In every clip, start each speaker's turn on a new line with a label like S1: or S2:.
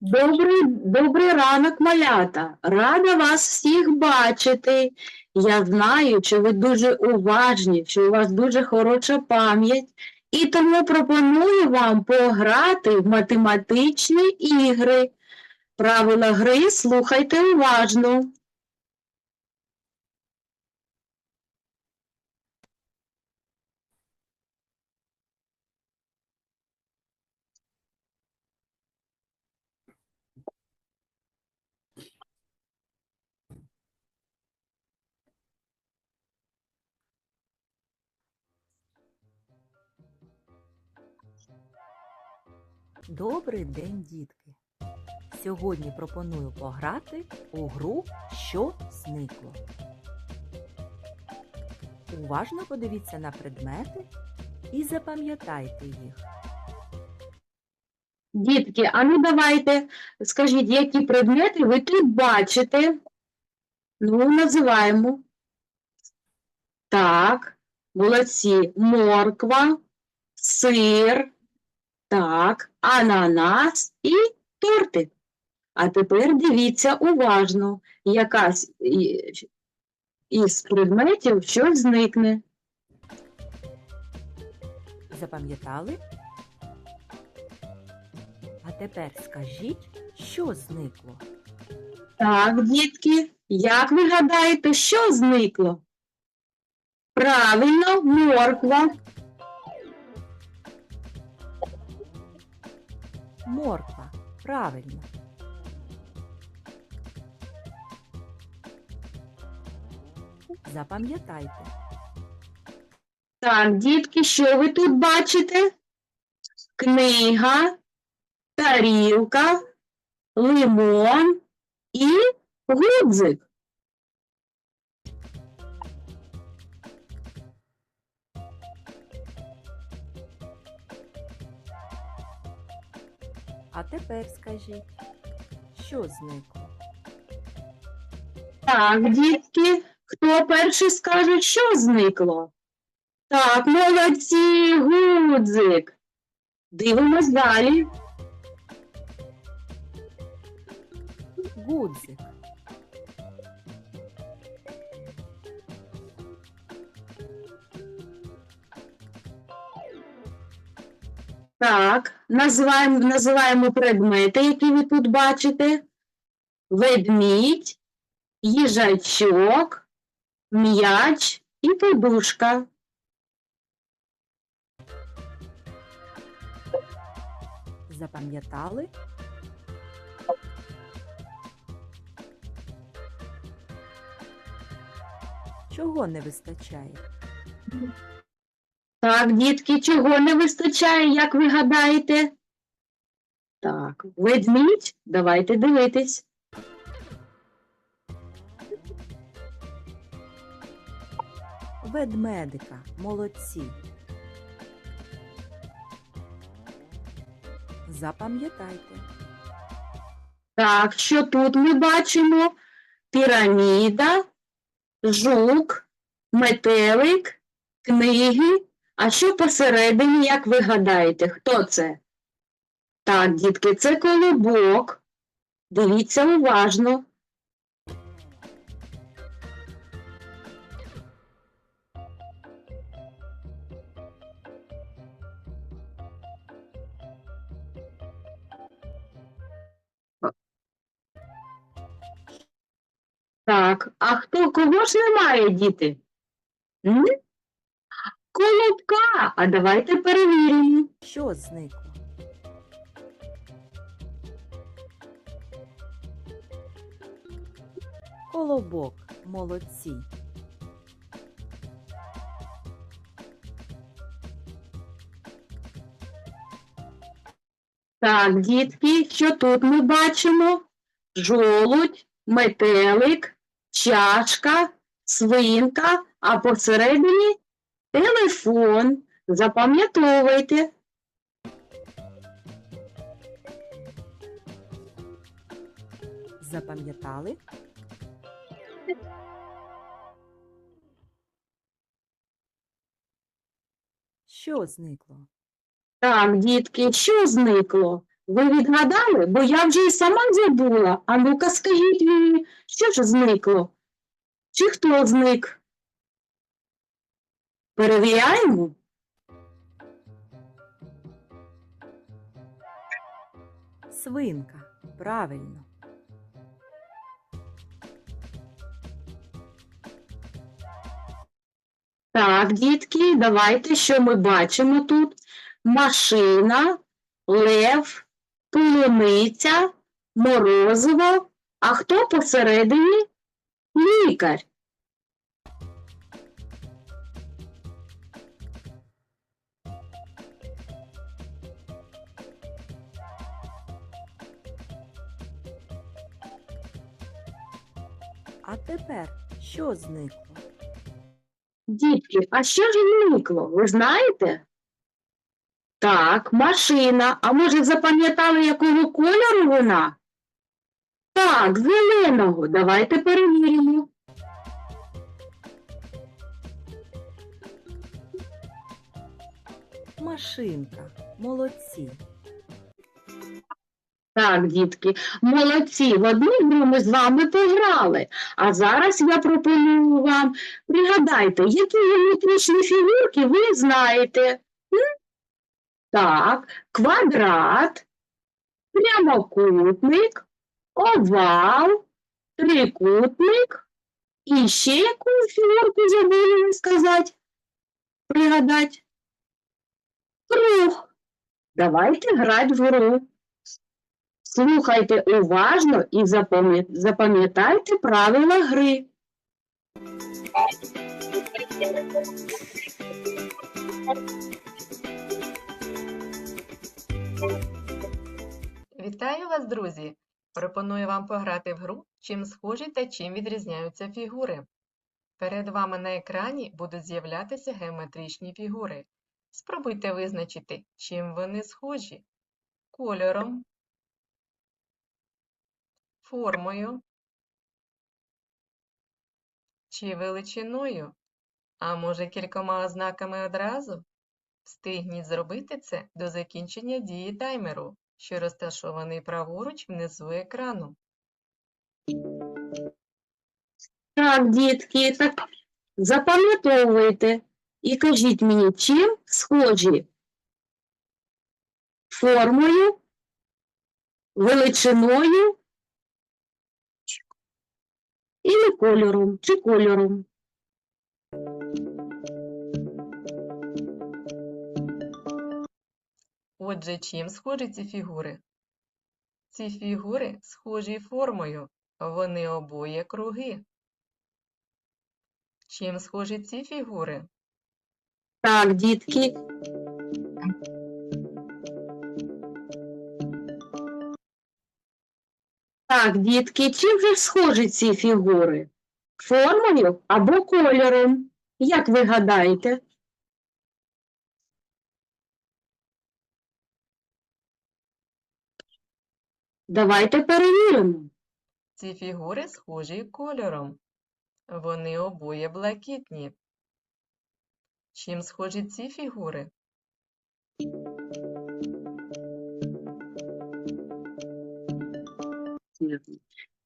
S1: Добрий, добрий ранок, малята. Рада вас всіх бачити. Я знаю, що ви дуже уважні, що у вас дуже хороша пам'ять, і тому пропоную вам пограти в математичні ігри. Правила гри слухайте уважно.
S2: Добрий день, дітки! Сьогодні пропоную пограти у гру Що зникло. Уважно подивіться на предмети і запам'ятайте їх.
S1: Дітки, а ну давайте, скажіть, які предмети ви тут бачите? Ну, називаємо. Так, молодці. Морква, сир, так, ананас і тортик. А тепер дивіться уважно, якась із предметів щось зникне.
S2: Запам'ятали? А тепер скажіть, що зникло?
S1: Так, дітки, як ви гадаєте, що зникло? Правильно, морква.
S2: Морква. Правильно. Запам'ятайте.
S1: Так, дітки, що ви тут бачите? Книга, тарілка, лимон і гудзик.
S2: А тепер скажіть, що зникло?
S1: Так, дітки, хто перший скаже, що зникло? Так, молодці, гудзик. Дивимось далі.
S2: Гудзик.
S1: Так, називаємо, називаємо предмети, які ви тут бачите. Ведмідь, їжачок, м'яч і подушка.
S2: Запам'ятали? Чого не вистачає?
S1: Так, дітки, чого не вистачає, як ви гадаєте? Так, ведмідь, давайте дивитись.
S2: Ведмедика, молодці. Запам'ятайте.
S1: Так, що тут ми бачимо? Піраміда, жук, метелик, книги. А що посередині, як ви гадаєте, хто це? Так, дітки, це колобок. Дивіться уважно. Так, а хто, кого ж немає, діти? М? Колобка. А давайте перевіримо.
S2: Що зникло? Колобок, молодці.
S1: Так, дітки, що тут ми бачимо? Жолудь, метелик, чашка, свинка, а посередині телефон. Запам'ятовуйте.
S2: Запам'ятали? Що зникло?
S1: Так, дітки, що зникло? Ви відгадали? Бо я вже і сама забула. А ну-ка скажіть мені, що ж зникло? Чи хто зник? Перевіряємо?
S2: Свинка. Правильно.
S1: Так, дітки, давайте, що ми бачимо тут? Машина, лев, полуниця, морозиво. А хто посередині? Лікар.
S2: Тепер що зникло?
S1: Дітки, а що ж зникло? Ви знаєте? Так, машина. А може запам'ятали, якого кольору вона? Так, зеленого. Давайте перевіримо.
S2: Машинка. Молодці.
S1: Так, дітки, молодці. В одну гру ми з вами пограли. А зараз я пропоную вам пригадайте, які геометричні фігурки ви знаєте. Так, квадрат, прямокутник, овал, трикутник. І ще яку фігурку забули сказати? Пригадати? Круг. Давайте грати в гру. Слухайте уважно і запам'ятайте правила гри.
S3: Вітаю вас, друзі! Пропоную вам пограти в гру, чим схожі та чим відрізняються фігури. Перед вами на екрані будуть з'являтися геометричні фігури. Спробуйте визначити, чим вони схожі. Кольором, формою чи величиною, а може кількома ознаками одразу? Встигніть зробити це до закінчення дії таймеру, що розташований праворуч внизу екрану.
S1: Так, дітки, так запам'ятовуйте і кажіть мені, чим схожі формою, величиною і кольором, чи кольором.
S3: Отже, чим схожі ці фігури? Ці фігури схожі формою, вони обоє круги. Чим схожі ці фігури?
S1: Так, дітки. Так, дітки, чим же схожі ці фігури? Формою або кольором? Як ви гадаєте? Давайте перевіримо.
S3: Ці фігури схожі кольором. Вони обоє блакитні. Чим схожі ці фігури?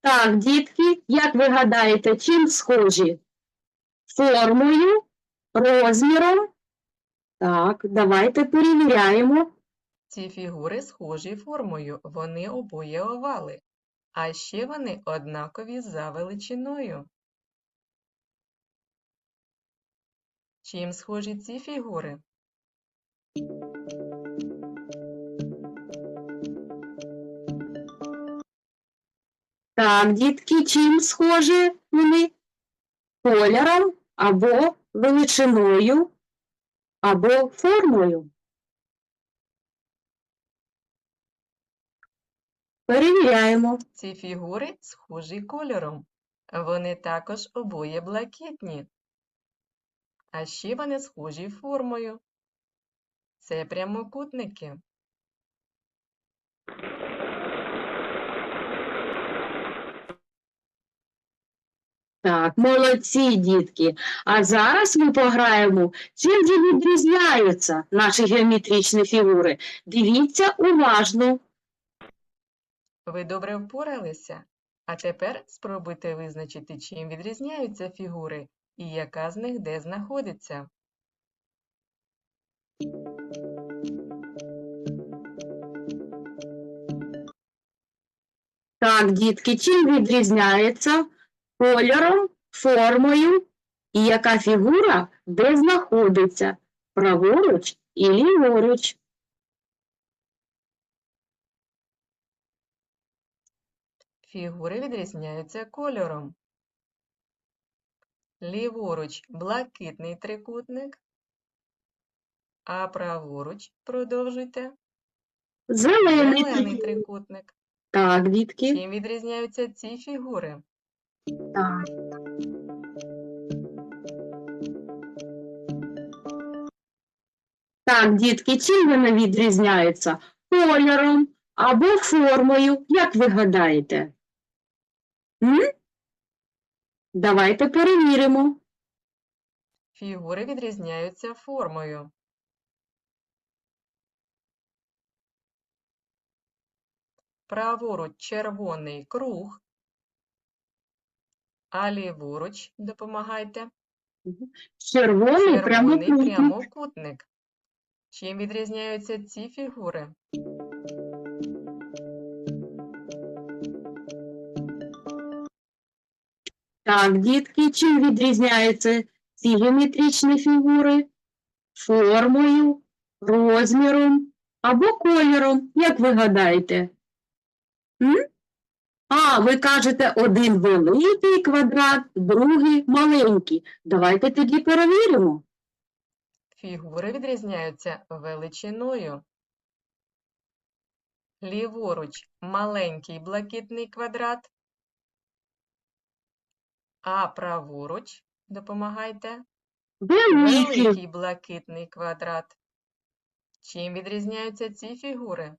S1: Так, дітки, як ви гадаєте, чим схожі? Формою, розміром? Так, давайте перевіряємо.
S3: Ці фігури схожі формою, вони обоє овали, а ще вони однакові за величиною. Чим схожі ці фігури?
S1: Так, дітки, чим схожі вони? Кольором або величиною, або формою. Перевіряємо.
S3: Ці фігури схожі кольором. Вони також обоє блакитні. А ще вони схожі формою. Це прямокутники.
S1: Так, молодці, дітки. А зараз ми пограємо, чим же відрізняються наші геометричні фігури. Дивіться уважно.
S3: Ви добре впоралися? А тепер спробуйте визначити, чим відрізняються фігури і яка з них де знаходиться.
S1: Так, дітки, чим відрізняється кольором, формою і яка фігура де знаходиться? Праворуч і ліворуч.
S3: Фігури відрізняються кольором. Ліворуч блакитний трикутник, а праворуч продовжуйте
S1: Зелений.
S3: зелений
S1: трикутник.
S3: трикутник.
S1: Так, дітки.
S3: Чим відрізняються ці фігури?
S1: Так. Так, дітки, чим вони відрізняються? Кольором або формою, як ви гадаєте? М? Давайте перевіримо.
S3: Фігури відрізняються формою. Праворуч червоний круг, а ліворуч допомагайте.
S1: Червоний
S3: Червоний
S1: прямокутник.
S3: прямокутник. Чим відрізняються ці фігури?
S1: Так, дітки, чим відрізняються ці геометричні фігури? Формою, розміром або кольором, як ви гадаєте? М? А, ви кажете, один великий квадрат, другий маленький. Давайте тоді перевіримо.
S3: Фігури відрізняються величиною. Ліворуч маленький блакитний квадрат, а праворуч допомагайте
S1: Великий.
S3: блакитний квадрат. Чим відрізняються ці фігури?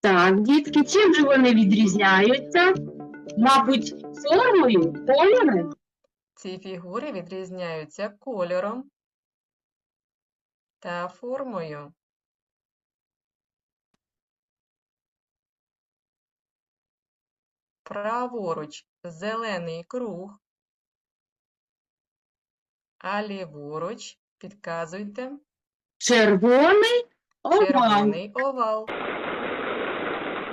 S1: Так, дітки, чим же вони відрізняються? Мабуть, формою, кольором?
S3: Ці фігури відрізняються кольором та формою. Праворуч зелений круг, а ліворуч підказуйте
S1: Червоний овал.
S3: червоний овал.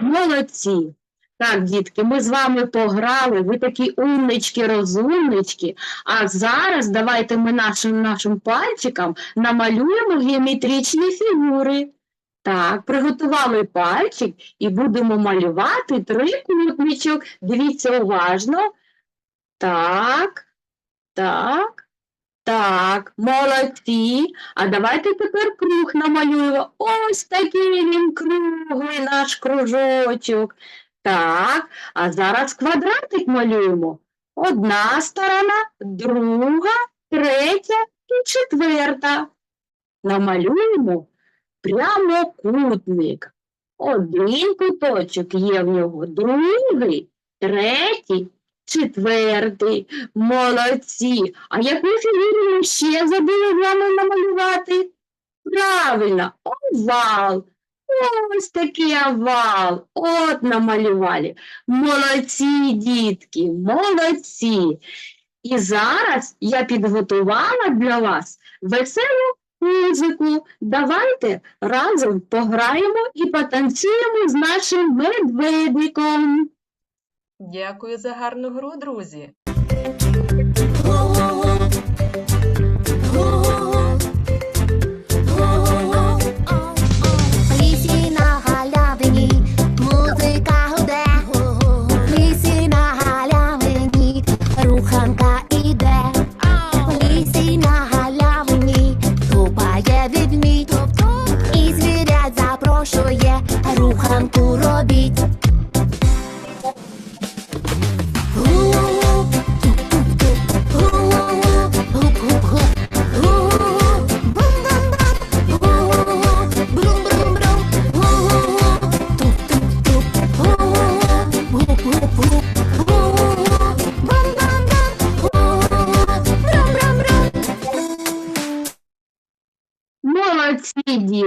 S1: Молодці. Так, дітки, ми з вами пограли, ви такі умнички, розумнички. А зараз давайте ми нашим нашим пальчикам намалюємо геометричні фігури. Так, приготували пальчик і будемо малювати трикутничок. Дивіться уважно. Так, так, так, молодці. А давайте тепер круг намалюємо. Ось такий він круглий наш кружочок. Так, а зараз квадратик малюємо. Одна сторона, друга, третя і четверта. Намалюємо прямокутник. Один куточок є в нього, другий, третій, четвертий. Молодці. А яку фігуру ще забули вами намалювати? Правильно, овал. Ось такий овал. От намалювали. Молодці, дітки, молодці. І зараз я підготувала для вас веселу музику. Давайте разом пограємо і потанцюємо з нашим медведиком.
S3: Дякую за гарну гру, друзі.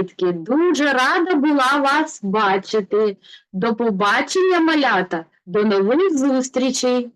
S1: Дітки, дуже рада була вас бачити. До побачення, малята, до нових зустрічей!